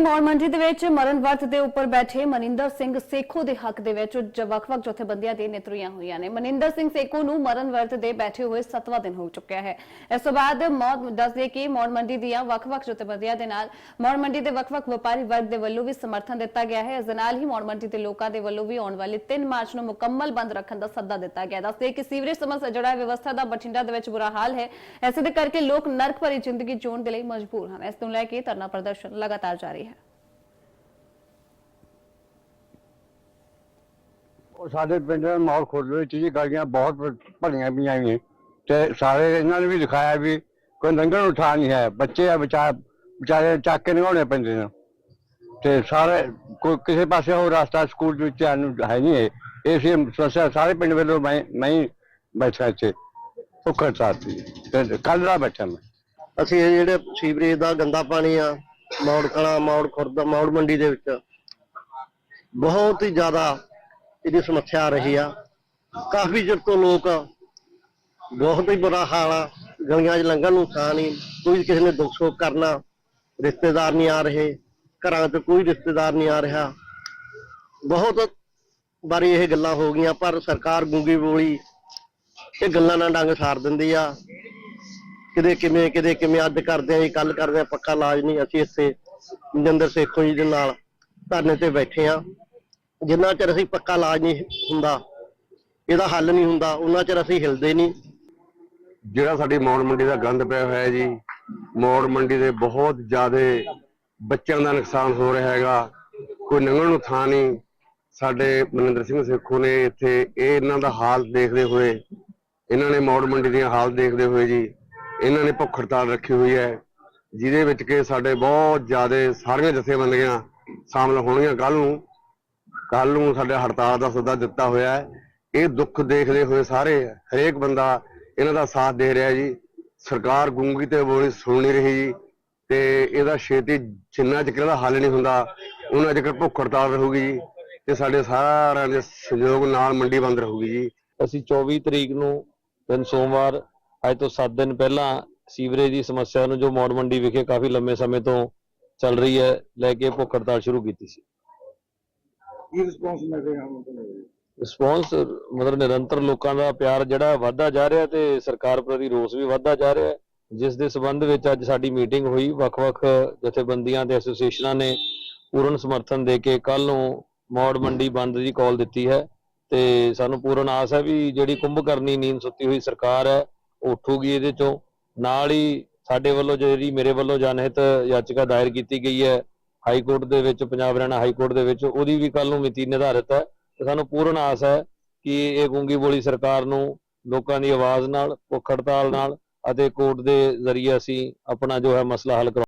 ਮੌੜ ਮੰਡੀ ਦੇ ਵਿੱਚ ਮਰਨ ਵਰਤ ਦੇ ਉੱਪਰ ਬੈਠੇ ਮਨਿੰਦਰ ਸਿੰਘ ਸੇਖੋ ਦੇ ਹੱਕ ਦੇ ਵਿੱਚ ਵੱਖ-ਵੱਖ ਜਥੇਬੰਦੀਆਂ ਦੇ ਨੇਤਰੀਆਂ ਹੋਈਆਂ ਨੇ। ਮਨਿੰਦਰ ਸਿੰਘ ਸੇਖੋ ਨੂੰ ਮਰਨ ਵਰਤ ਦੇ ਬੈਠੇ ਹੋਏ 7ਵਾਂ ਦਿਨ ਹੋ ਚੁੱਕਿਆ ਹੈ। ਇਸ ਤੋਂ ਬਾਅਦ ਮੌਤ ਦੱਸਦੇ ਕਿ ਮੌੜ ਮੰਡੀ ਦੀਆਂ ਵੱਖ-ਵੱਖ ਜਥੇਬੰਦੀਆਂ ਦੇ ਨਾਲ ਮੌੜ ਮੰਡੀ ਦੇ ਵੱਖ-ਵੱਖ ਵਪਾਰੀ ਵਰਗ ਦੇ ਵੱਲੋਂ ਵੀ ਸਮਰਥਨ ਦਿੱਤਾ ਗਿਆ ਹੈ। ਇਸ ਦੇ ਨਾਲ ਹੀ ਮੌੜ ਮੰਡੀ ਦੇ ਲੋਕਾਂ ਦੇ ਵੱਲੋਂ ਵੀ ਆਉਣ ਵਾਲੇ 3 ਮਾਰਚ ਨੂੰ ਮੁਕੰਮਲ ਬੰਦ ਰੱਖਣ ਦਾ ਸੱਦਾ ਦਿੱਤਾ ਗਿਆ। ਦੱਸਦੇ ਕਿ ਸੀਵਰੇਜ ਸਮੱਸਿਆ ਜਿਹੜਾ ਵਿਵਸਥਾ ਦਾ ਬਠਿੰਡਾ ਦੇ ਵਿੱਚ ਬੁਰਾ ਹਾਲ ਹੈ। ਐਸੇ ਦੇ ਕਰਕੇ ਲੋਕ ਨਰਕ ਭਰੀ ਜ਼ਿੰਦਗੀ ਜਿਉਣ ਦੇ ਲਈ ਮਜਬੂਰ ਹਨ। ਇਸ ਨੂੰ ਲੈ ਕੇ ਧਰਨਾ ਪ੍ਰਦਰਸ਼ਨ ਲਗਾਤਾਰ ਜਾਰੀ ਹੈ। ਉਹ ਸਾਡੇ ਪਿੰਡ ਦੇ ਮਾਹੌਲ ਖੁੱਲ੍ਹ ਵਿੱਚ ਜੀ, ਗਲੀਆਂ ਬਹੁਤ ਭਰੀਆਂ ਪਈਆਂ ਨੇ ਤੇ ਸਾਰੇ ਇਹਨਾਂ ਨੇ ਵੀ ਦਿਖਾਇਆ ਵੀ ਕੋਈ ਲੰਘਣ ਨੂੰ ਨਹੀਂ ਹੈ। ਬੱਚੇ ਆ, ਵਿਚਾਰ, ਵਿਚਾਰੇ ਚੱਕ ਕੇ ਨਿਗਾਉਣੇ ਪੈਂਦੇ ਨੇ। ਤੇ ਸਾਰੇ, ਕੋਈ ਕਿਸੇ ਪਾਸੇ ਉਹ ਰਸਤਾ ਸਕੂਲ ਵਿੱਚ ਆਉਣ ਨੂੰ ਹੈ ਨਹੀਂ ਇਹ ਸੀ ਸਮੱਸਿਆ ਸਾਰੇ ਪਿੰਡ ਵੱਲੋਂ ਮੈਂ ਮੈਂ ਬੈਠਾ ਇੱਥੇ। ਭੁੱਖੜ ਸਾਥੀ ਤੇ ਕੱਲ੍ਹ ਦਾ ਬੈਠਾ ਮੈਂ। ਅਸੀਂ ਇਹ ਜਿਹੜੇ ਸੀਵਰੇਜ ਦਾ ਗੰਦਾ ਪਾਣੀ ਆ, ਮੌੜ ਕਲਾਂ, ਮੌੜ ਖੁਰਦ, ਮੌੜ ਮੰਡੀ ਦੇ ਵਿੱਚ, ਬਹੁਤ ਹੀ ਜ਼ਿਆਦਾ ਇਹਦੀ ਸਮੱਸਿਆ ਆ ਰਹੀ ਆ। ਕਾਫੀ ਚਿਰ ਤੋਂ ਲੋਕ ਬਹੁਤ ਹੀ ਬੁਰਾ ਹਾਲ ਆ। ਗਲੀਆਂ 'ਚ ਲੰਘਣ ਨੂੰ ਥਾਂ ਨਹੀਂ, ਕੋਈ ਕਿਸੇ ਨੇ ਦੁੱਖ ਸੁੱਖ ਕਰਨਾ, ਰਿਸ਼ਤੇਦਾਰ ਨਹੀਂ ਆ ਰਹੇ, ਘਰਾਂ 'ਚ ਕੋਈ ਰਿਸ਼ਤੇਦਾਰ ਨਹੀਂ ਆ ਰਿਹਾ। ਬਹੁਤ ਬਾਰੇ ਇਹ ਗੱਲਾਂ ਹੋ ਗਈਆਂ, ਪਰ ਸਰਕਾਰ ਗੂੰਗੀ ਬੋਲੀ ਇਹ ਗੱਲਾਂ ਨਾਲ ਡੰਗ ਸਾਰ ਦਿੰਦੀ ਆ। ਕਿਤੇ ਕਿਵੇਂ ਕਿਤੇ ਕਿਵੇਂ ਅੱਜ ਕਰਦੇ ਆ ਜੀ ਕੱਲ ਕਰਦੇ ਆ, ਪੱਕਾ ਇਲਾਜ ਨਹੀਂ, ਅਸੀਂ ਇੱਥੇ ਜਿੰਦਰ ਸੇਖੋ ਜੀ ਦੇ ਨਾਲ ਧਰਨੇ ਤੇ ਬੈਠੇ ਆ। ਜਿੰਨਾ ਚਿਰ ਅਸੀਂ ਪੱਕਾ ਇਲਾਜ ਨਹੀਂ ਹੁੰਦਾ, ਇਹਦਾ ਹੱਲ ਨਹੀਂ ਹੁੰਦਾ ਉਹਨਾਂ ਚਿਰ ਅਸੀਂ ਹਿਲਦੇ ਨਹੀਂ। ਜਿਹੜਾ ਸਾਡੀ ਮੌੜ ਮੰਡੀ ਦਾ ਗੰਦ ਪਿਆ ਹੋਇਆ ਜੀ, ਮੌੜ ਮੰਡੀ ਦੇ ਬਹੁਤ ਜ਼ਿਆਦਾ ਬੱਚਿਆਂ ਦਾ ਨੁਕਸਾਨ ਹੋ ਰਿਹਾ ਹੈਗਾ। ਕੋਈ ਲੰਘਣ ਨੂੰ ਥਾਂ ਨਹੀਂ। ਸਾਡੇ ਮਨਿੰਦਰ ਸਿੰਘ ਸੇਖੋ ਨੇ ਇੱਥੇ ਇਹ ਇਹਨਾਂ ਦਾ ਹਾਲ ਦੇਖਦੇ ਹੋਏ, ਇਹਨਾਂ ਨੇ ਮੌੜ ਮੰਡੀ ਦੀਆਂ ਹਾਲ ਦੇਖਦੇ ਹੋਏ ਜੀ, ਇਹਨਾਂ ਨੇ ਭੁੱਖ ਹੜਤਾਲ ਰੱਖੀ ਹੋਈ ਹੈ, ਜਿਹਦੇ ਵਿੱਚ ਕਿ ਸਾਡੇ ਬਹੁਤ ਜ਼ਿਆਦਾ ਸਾਰੀਆਂ ਜਥੇਬੰਦੀਆਂ ਸ਼ਾਮਲ ਹੋਣਗੀਆਂ ਕੱਲ ਨੂੰ। ਕੱਲ ਨੂੰ ਸਾਡੇ ਹੜਤਾਲ ਦਾ ਸੱਦਾ ਦਿੱਤਾ ਹੋਇਆ ਹੈ। ਇਹ ਦੁੱਖ ਦੇਖਦੇ ਹੋਏ ਸਾਰੇ, ਹਰੇਕ ਬੰਦਾ ਇਹਨਾਂ ਦਾ ਸਾਥ ਦੇ ਰਿਹਾ ਜੀ। ਸਰਕਾਰ ਗੂੰਗੀ ਤੇ ਬੋਲੀ ਸੁਣ ਨਹੀਂ ਰਹੀ ਜੀ ਤੇ ਇਹਦਾ ਛੇਤੀ ਜਿੰਨਾ ਚਿਰ ਇਹਦਾ ਹੱਲ ਨਹੀਂ ਹੁੰਦਾ, ਉਹਨਾਂ ਚਿਰ ਭੁੱਖ ਹੜਤਾਲ ਰਹੂਗੀ ਜੀ ਤੇ ਸਾਡੇ ਸਾਰਿਆਂ ਦੇ ਸਹਿਯੋਗ ਨਾਲ ਮੰਡੀ ਬੰਦ ਰਹੂਗੀ ਜੀ। ਅਸੀਂ 24 ਤਰੀਕ ਨੂੰ ਦਿਨ ਸੋਮਵਾਰ, ਅੱਜ ਤੋਂ 7 ਦਿਨ ਪਹਿਲਾਂ ਸੀਵਰੇਜ ਦੀ ਸਮੱਸਿਆ ਨੂੰ ਜੋ ਮੌੜ ਮੰਡੀ ਵਿਖੇ ਕਾਫੀ ਲੰਮੇ ਸਮੇਂ ਤੋਂ ਚੱਲ ਰਹੀ ਹੈ, ਲੈ ਕੇ ਭੁੱਖ ਹੜਤਾਲ ਸ਼ੁਰੂ ਕੀਤੀ ਸੀ। ਕੀ ਰਿਸਪੌਂਸ ਮਿਲ ਰਿਹਾ ਹੁਣ ਰਿਸਪੌਂਸ ਮਤਲਬ ਨਿਰੰਤਰ ਲੋਕਾਂ ਦਾ ਪਿਆਰ ਜਿਹੜਾ ਵੱਧਦਾ ਜਾ ਰਿਹਾ ਤੇ ਸਰਕਾਰ ਪ੍ਰਤੀ ਰੋਸ ਵੀ ਵੱਧਦਾ ਜਾ ਰਿਹਾ ਜਿਸ ਦੇ ਸਬੰਧ ਵਿੱਚ ਅੱਜ ਸਾਡੀ ਮੀਟਿੰਗ ਹੋਈ। ਵੱਖ-ਵੱਖ ਜਥੇਬੰਦੀਆਂ ਤੇ ਐਸੋਸੀਏਸ਼ਨਾਂ ਨੇ ਪੂਰਨ ਸਮਰਥਨ ਦੇ ਕੇ ਕੱਲ ਨੂੰ ਮੌੜ ਮੰਡੀ ਬੰਦ ਦੀ ਕਾਲ ਦਿੱਤੀ ਹੈ ਤੇ ਸਾਨੂੰ ਪੂਰਨ ਆਸ ਹੈ ਵੀ ਜਿਹੜੀ ਕੁੰਭਕਰਨੀ ਨੀਂਦ ਸੁੱਤੀ ਹੋਈ ਸਰਕਾਰ ਹੈ, ਉਹ ਉੱਠੂਗੀ ਇਹਦੇ ਚੋਂ। ਨਾਲ ਹੀ ਸਾਡੇ ਵੱਲੋਂ ਜਿਹੜੀ ਮੇਰੇ ਵੱਲੋਂ ਜਨਹਿਤ ਯਾਚਿਕਾ ਦਾਇਰ ਕੀਤੀ ਗਈ ਹੈ ਹਾਈ ਕੋਰਟ ਦੇ ਵਿੱਚ, ਪੰਜਾਬ ਹਰਿਆਣਾ ਹਾਈ ਕੋਰਟ ਦੇ ਵਿੱਚ, ਉਹਦੀ ਵੀ ਕੱਲ ਨੂੰ ਮਿਤੀ ਨਿਰਧਾਰਿਤ ਹੈ ਤੇ ਸਾਨੂੰ ਪੂਰਨ ਆਸ ਹੈ ਕਿ ਇਹ ਗੂੰਗੀ ਬੋਲੀ ਸਰਕਾਰ ਨੂੰ ਲੋਕਾਂ ਦੀ ਆਵਾਜ਼ ਨਾਲ, ਭੁੱਖ ਹੜਤਾਲ ਨਾਲ ਅਤੇ ਕੋਰਟ ਦੇ ਜ਼ਰੀਏ ਅਸੀਂ ਆਪਣਾ ਜੋ ਹੈ ਮਸਲਾ ਹੱਲ ਕਰਾ